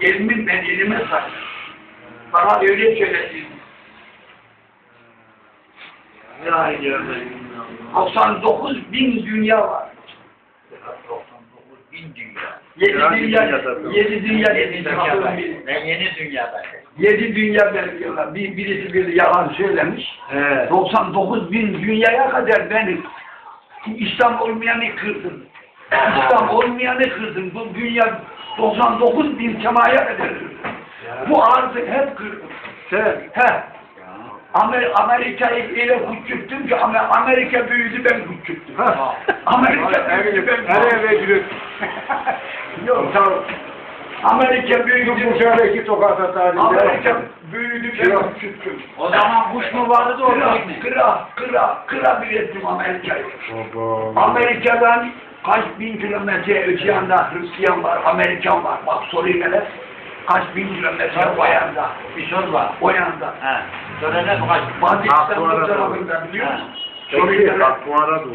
ilmin ben ilime sahip. Bana öyle söylesin. La ilahe illallah. 99 bin dünya var. 99 bin dünya. Yedi Yani dünya, dünyada- yedi dünya Yeni dedi. dünyada. Ben yeni dünyadayım. Yedi dünya veriyorlar. Bir, birisi bir yalan söylemiş. He. 99 bin dünyaya kadar benim İslam olmayanı kırdım. İslam olmayanı kırdım. Bu dünya 99 bin semaya kadar kırdım. Bu arzı hep kırdım. He. Amer Amerika'yı öyle küçülttüm ki Amer Amerika büyüdü ben küçülttüm. Amerika büyüdü ben Nereye becürük? Yok. Tamam. Amerika büyüdü. Bursa'daki sokakta tarihinde. Amerika büyüdü ben küçülttüm. O zaman kuş mu vardı da orada kıra, kıra, kıra bir ettim Amerika'yı. Amerika'dan kaç bin kilometre öte yanda Hristiyan var, Amerikan var. Bak soruyu hele. Kaç bin kilometre o yanda, Bir söz var. o yanda. He. Söyle ne bu kaç? Pakistan Aksuara bu doğru. tarafında biliyor musun? Soruyu hele. Aksuara doğru.